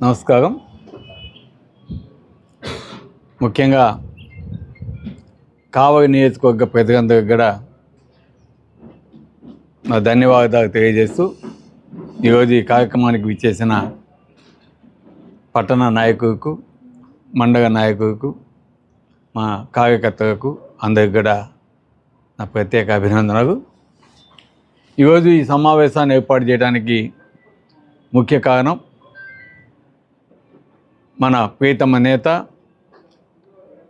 నమస్కారం. ముఖ్యంగా కావలి నియోజకవర్గ ప్రజలందరికీ కూడా నా ధన్యవాదాలు తెలియజేస్తూ ఈరోజు ఈ కార్యక్రమానికి విచ్చేసిన పట్టణ నాయకులకు మండల నాయకులకు మా కార్యకర్తలకు అందరికి కూడా నా ప్రత్యేక అభినందనలు. ఈరోజు ఈ సమావేశాన్ని ఏర్పాటు చేయడానికి ముఖ్య కారణం మన ప్రీతమ నేత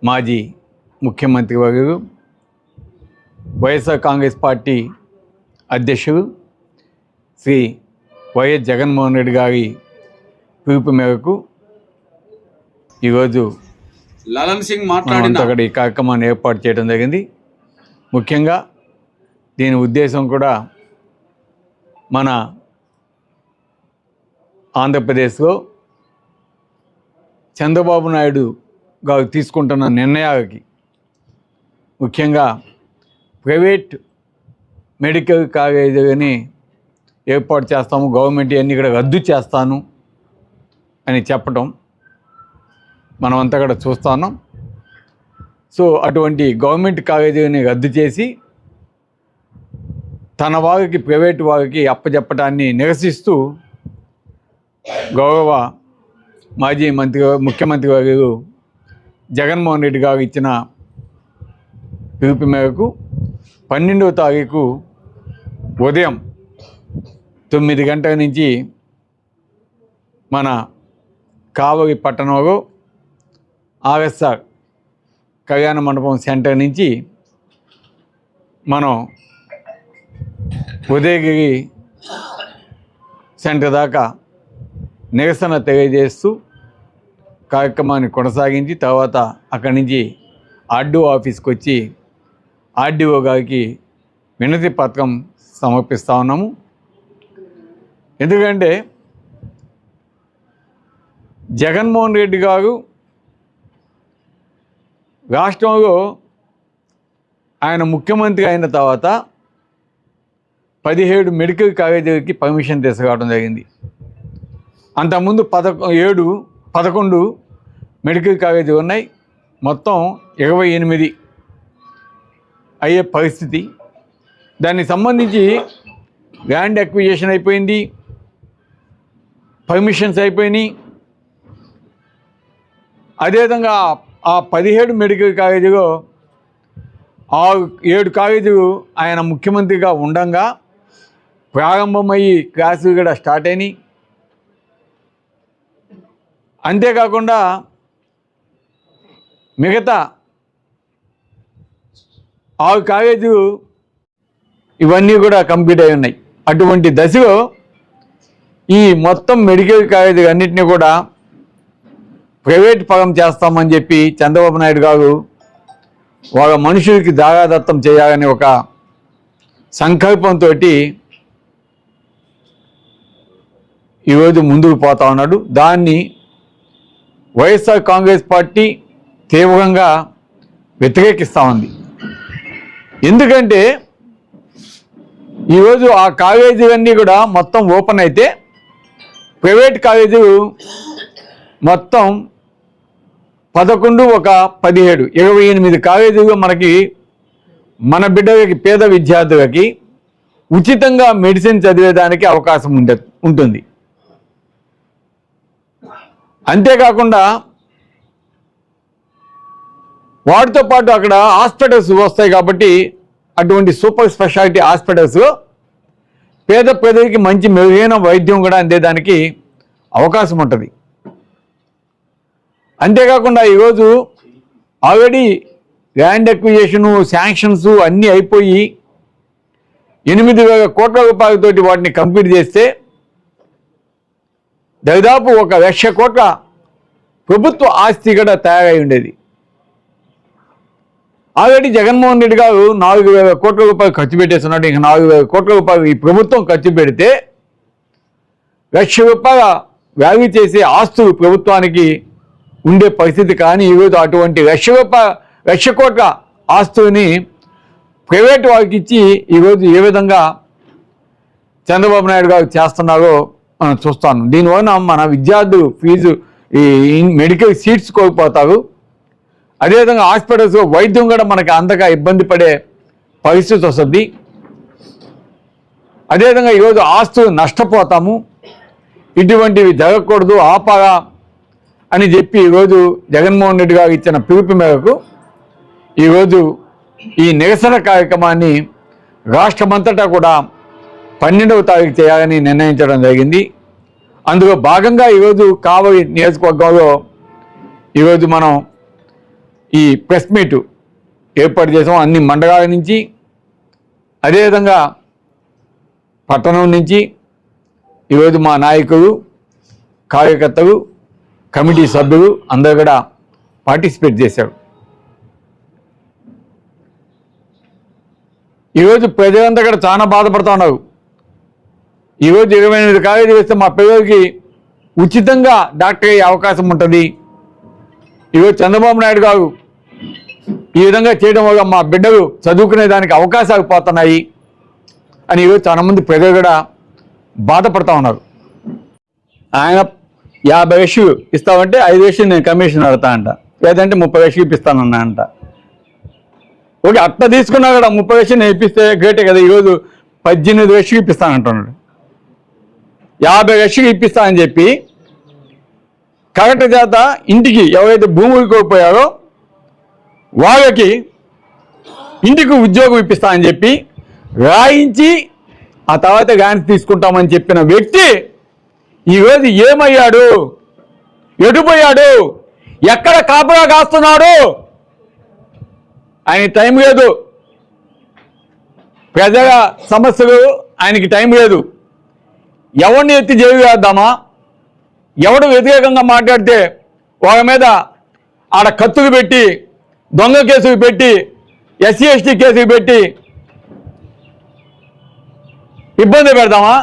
మాజీ ముఖ్యమంత్రి వర్యులు వైఎస్ఆర్ కాంగ్రెస్ పార్టీ అధ్యక్షుడు శ్రీ వైఎస్ జగన్మోహన్ రెడ్డి గారి పిలుపు మేరకు ఈరోజు లలన్ సింగ్ మాట్లాడిన అంతా కూడా ఈ కార్యక్రమాన్ని ఏర్పాటు చేయడం జరిగింది. ముఖ్యంగా దీని ఉద్దేశం కూడా మన ఆంధ్రప్రదేశ్లో చంద్రబాబు నాయుడు గారు తీసుకుంటున్న నిర్ణయాలకి ముఖ్యంగా ప్రైవేట్ మెడికల్ కాలేజీని ఏర్పాటు చేస్తాము గవర్నమెంట్ అన్నీ ఇక్కడ రద్దు చేస్తాను అని చెప్పటం మనమంతా కూడా చూస్తాను. సో అటువంటి గవర్నమెంట్ కాలేజీని రద్దు చేసి తన వారికి ప్రైవేట్ వారికి అప్పచెప్పటాన్ని నిరసిస్తూ గౌరవ మాజీ మంత్రి ముఖ్యమంత్రి గారు జగన్మోహన్ రెడ్డి గారు ఇచ్చిన పిలుపు మేరకు పన్నెండవ తారీఖు ఉదయం తొమ్మిది గంటల నుంచి మన కావలి పట్టణంలో ఆర్ఎస్ఆర్ కళ్యాణ మండపం సెంటర్ నుంచి మనం ఉదయగిరి సెంటర్ దాకా నిరసన తెలియజేస్తూ కార్యక్రమాన్ని కొనసాగించి తర్వాత అక్కడి నుంచి ఆర్డీఓ ఆఫీస్కి వచ్చి ఆర్డీఓ గారికి వినతి పత్రం సమర్పిస్తా ఉన్నాము. ఎందుకంటే జగన్మోహన్ రెడ్డి గారు రాష్ట్రంలో ఆయన ముఖ్యమంత్రి అయిన తర్వాత పదిహేడు మెడికల్ కాలేజీలకి పర్మిషన్ తీసుకురావడం జరిగింది. అంతకుముందు పదకొ ఏడు పదకొండు మెడికల్ కాలేజీ ఉన్నాయి. మొత్తం ఇరవై ఎనిమిది అయ్యే పరిస్థితి. దానికి సంబంధించి ల్యాండ్ అక్విజేషన్ అయిపోయింది. పర్మిషన్స్ అయిపోయినాయి. అదేవిధంగా ఆ పదిహేడు మెడికల్ కాలేజీలో ఆరు ఏడు కాలేజీలు ఆయన ముఖ్యమంత్రిగా ఉండంగా ప్రారంభమయ్యి క్లాసులు కూడా స్టార్ట్ అయినాయి. అంతేకాకుండా మిగతా ఆరు కాలేజీలు ఇవన్నీ కూడా కంప్లీట్ అయి ఉన్నాయి. అటువంటి దశలో ఈ మొత్తం మెడికల్ కాలేజీ అన్నింటినీ కూడా ప్రైవేట్ పగం చేస్తామని చెప్పి చంద్రబాబు నాయుడు గారు వాళ్ళ మనుషులకి దాగాదత్తం చేయాలని ఒక సంకల్పంతో ఈరోజు ముందుకు పోతా ఉన్నాడు. దాన్ని వైఎస్ఆర్ కాంగ్రెస్ పార్టీ తీవ్రంగా వ్యతిరేకిస్తూ ఉంది. ఎందుకంటే ఈరోజు ఆ కాలేజీలన్నీ కూడా మొత్తం ఓపెన్ అయితే ప్రైవేట్ కాలేజీలు మొత్తం పదకొండు ఒక పదిహేడు ఇరవై ఎనిమిది కాలేజీలు మనకి మన బిడ్డలకి పేద విద్యార్థులకి ఉచితంగా మెడిసిన్ చదివేదానికి అవకాశం ఉండ ఉంటుంది. అంతేకాకుండా వాటితో పాటు అక్కడ హాస్పిటల్స్ వస్తాయి కాబట్టి అటువంటి సూపర్ స్పెషాలిటీ హాస్పిటల్స్ పేద పేదలకి మంచి మెరుగైన వైద్యం కూడా అందేదానికి అవకాశం ఉంటుంది. అంతేకాకుండా ఈరోజు ఆల్రెడీ ల్యాండ్ అక్విజేషను శాంక్షన్స్ అన్నీ అయిపోయి ఎనిమిది వేల కోట్ల రూపాయలతోటి వాటిని కంప్లీట్ చేస్తే దాదాపు ఒక లక్ష కోట్ల ప్రభుత్వ ఆస్తి కూడా తయారై ఉండేది. ఆల్రెడీ జగన్మోహన్ రెడ్డి గారు నాలుగు వేల కోట్ల రూపాయలు ఖర్చు పెట్టేస్తున్నాడు. ఇంకా నాలుగు వేల కోట్ల రూపాయలు ఈ ప్రభుత్వం ఖర్చు పెడితే లక్ష రూపాయల వ్యాల్యూ చేసే ఆస్తులు ప్రభుత్వానికి ఉండే పరిస్థితి కానీ ఈరోజు అటువంటి లక్ష రూపాయ లక్ష కోట్ల ఆస్తుని ప్రైవేట్ వాళ్ళకి ఇచ్చి ఈరోజు ఏ విధంగా చంద్రబాబు నాయుడు గారు చేస్తున్నారో మనం చూస్తాను. దీనివలన మన విద్యార్థులు ఫీజు ఈ మెడికల్ సీట్స్ కోల్పోతారు. అదేవిధంగా హాస్పిటల్స్ వైద్యం కూడా మనకి అంతగా ఇబ్బంది పడే పరిస్థితి వస్తుంది. అదేవిధంగా ఈరోజు ఆస్తులు నష్టపోతాము. ఇటువంటివి జరగకూడదు ఆపగా అని చెప్పి ఈరోజు జగన్మోహన్ రెడ్డి గారు ఇచ్చిన పిలుపు మేరకు ఈరోజు ఈ నిరసన కార్యక్రమాన్ని రాష్ట్రమంతటా కూడా పన్నెండవ తారీఖు చేయాలని నిర్ణయించడం జరిగింది. అందులో భాగంగా ఈరోజు కావలి నియోజకవర్గంలో ఈరోజు మనం ఈ ప్రెస్ మీట్ ఏర్పాటు చేసాం అన్ని మండలాల నుంచి. అదేవిధంగా పట్టణం నుంచి ఈరోజు మా నాయకులు కార్యకర్తలు కమిటీ సభ్యులు అందరూ కూడా పార్టిసిపేట్ చేశారు. ఈరోజు ప్రజలంతా కూడా చాలా బాధపడుతూ ఉన్నారు ఈరోజు ఇరవై ఎనిమిది కాలేజీ వేస్తే మా పిల్లలకి ఉచితంగా డాక్టర్ అయ్యే అవకాశం ఉంటుంది. ఈరోజు చంద్రబాబు నాయుడు గారు ఈ విధంగా చేయడం వల్ల మా బిడ్డలు చదువుకునే దానికి అవకాశాలు పోతున్నాయి అని ఈరోజు చాలామంది ప్రజలు కూడా బాధపడతా ఉన్నారు. ఆయన యాభై వేషులు ఇస్తామంటే ఐదు వేషులు నేను కమిషన్ అడతా అంట. లేదంటే ముప్పై వేషులు ఇప్పిస్తానన్నా అంట. ఓకే అట్ట తీసుకున్నా కూడా ముప్పై వేషులు నేను ఇప్పిస్తే గ్రేటే కదా ఈరోజు పద్దెనిమిది వేషులు ఇప్పిస్తానంటున్నాడు. యాభై లక్షలు ఇప్పిస్తానని చెప్పి కరెక్ట్ చేత ఇంటికి ఎవరైతే భూములు కోల్పోయారో వాళ్ళకి ఇంటికి ఉద్యోగం ఇప్పిస్తానని చెప్పి రాయించి ఆ తర్వాత గాని తీసుకుంటామని చెప్పిన వ్యక్తి ఈరోజు ఏమయ్యాడు? ఎటుపోయాడు ఎక్కడ కాపురా కాస్తున్నాడు? ఆయన టైం లేదు. ప్రజల సమస్యలు ఆయనకి టైం లేదు. ఎవరిని ఎత్తి జైలు వేద్దామా? ఎవడు వ్యతిరేకంగా మాట్లాడితే వాళ్ళ మీద ఆడ కత్తులు పెట్టి దొంగ కేసులు పెట్టి ఎస్సీ ఎస్టీ కేసులు పెట్టి ఇబ్బంది పెడదామా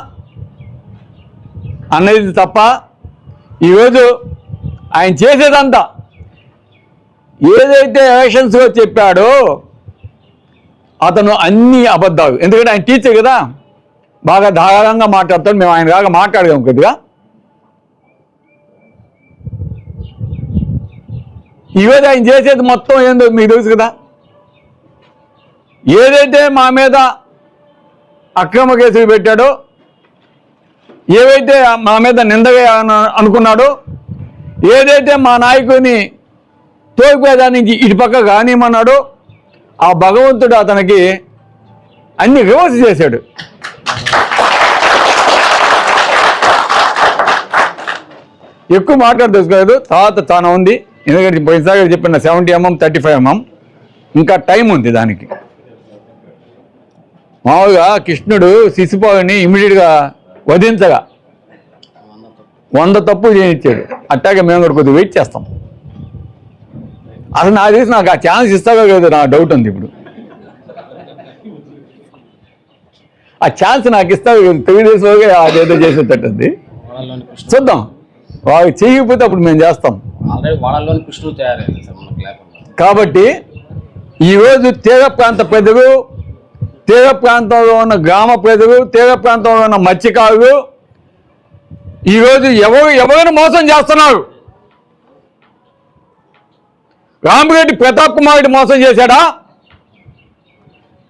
అన్నది తప్ప ఈరోజు ఆయన చేసేదంతా ఏదైతే ఎలక్షన్స్లో చెప్పాడో అతను అన్ని అబద్ధాలు. ఎందుకంటే ఆయన టీచర్ కదా. బాగా ధారాళంగా మాట్లాడతాడు. మేము ఆయన బాగా మాట్లాడగాం కొద్దిగా. ఈరోజు ఆయన చేసేది మొత్తం ఏందో మీకు తెలుసు కదా? ఏదైతే మా మీద అక్రమ కేసులు పెట్టాడో ఏవైతే మా మీద నిందగా అనుకున్నాడో ఏదైతే మా నాయకుని తోగిపోయేదానికి ఇటు పక్క కానిమన్నాడో ఆ భగవంతుడు అతనికి అన్ని రివర్స్ చేశాడు. ఎక్కువ మాట్లాడి తెలుసుకోలేదు తర్వాత చాలా ఉంది ఎందుకంటే పోయినసారి చెప్పిన seventy mm thirty five mm ఇంకా టైం ఉంది దానికి మామూలుగా కృష్ణుడు శిశుపావుని ఇమీడియట్గా వధించగా వంద తప్పులు చేయించాడు అట్టాగే మేము కూడా కొద్దిగా వెయిట్ చేస్తాం అసలు నాకు తెలిసి నాకు ఆ ఛాన్స్ ఇస్తావో లేదో నా డౌట్ ఉంది ఇప్పుడు ఆ ఛాన్స్ నాకు ఇస్తావో లేదో తెలుగుదేశంలోకి అదేదో చేసేటట్టుంది చూద్దాం వాళ్ళు చేయకపోతే అప్పుడు మేము చేస్తాం. కాబట్టి ఈరోజు తీర ప్రాంత ప్రజలు తీర ప్రాంతంలో ఉన్న గ్రామ ప్రజలు తీర ప్రాంతంలో ఉన్న మత్స్యకారులు ఈరోజు ఎవరు ఎవరిని మోసం చేస్తున్నారు? రామిరెడ్డి ప్రతాప్ కుమార్ రెడ్డి మోసం చేశాడా?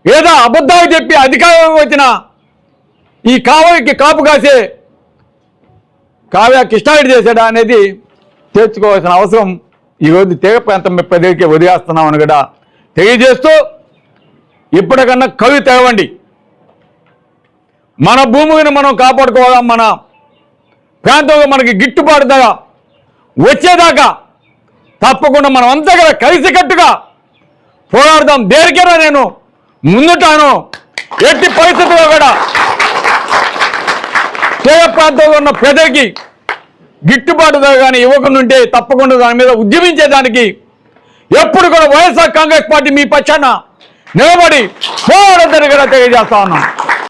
లేదా అబద్ధాలు చెప్పి అధికారం వచ్చిన ఈ కావలికి కాపు కాసే కావ్య కృష్ణారెడ్డి చేశాడా అనేది తెచ్చుకోవాల్సిన అవసరం. ఈరోజు తెగ ప్రాంతం ప్రజలకి వదిలేస్తున్నామని కూడా తెలియజేస్తూ ఇప్పటికన్నా కవి తెగవండి మన భూమిని మనం కాపాడుకోవాలా? మన ప్రాంతంలో మనకి గిట్టుబాటు ధర వచ్చేదాకా తప్పకుండా మనం అంతా కూడా కలిసికట్టుగా పోరాడదాం. దేనికైనా నేను ముందుటాను. ఎట్టి పరిస్థితుల్లో కూడా తీర ప్రాంతంలో ఉన్న ప్రజలకి గిట్టుబాటు ధర కానీ ఇవ్వకుండా ఉంటే తప్పకుండా దాని మీద ఉద్యమించేదానికి ఎప్పుడు కూడా వైఎస్ఆర్ కాంగ్రెస్ పార్టీ మీ పక్షాన నిలబడి పోరాడదని కూడా తెలియజేస్తా ఉన్నాం.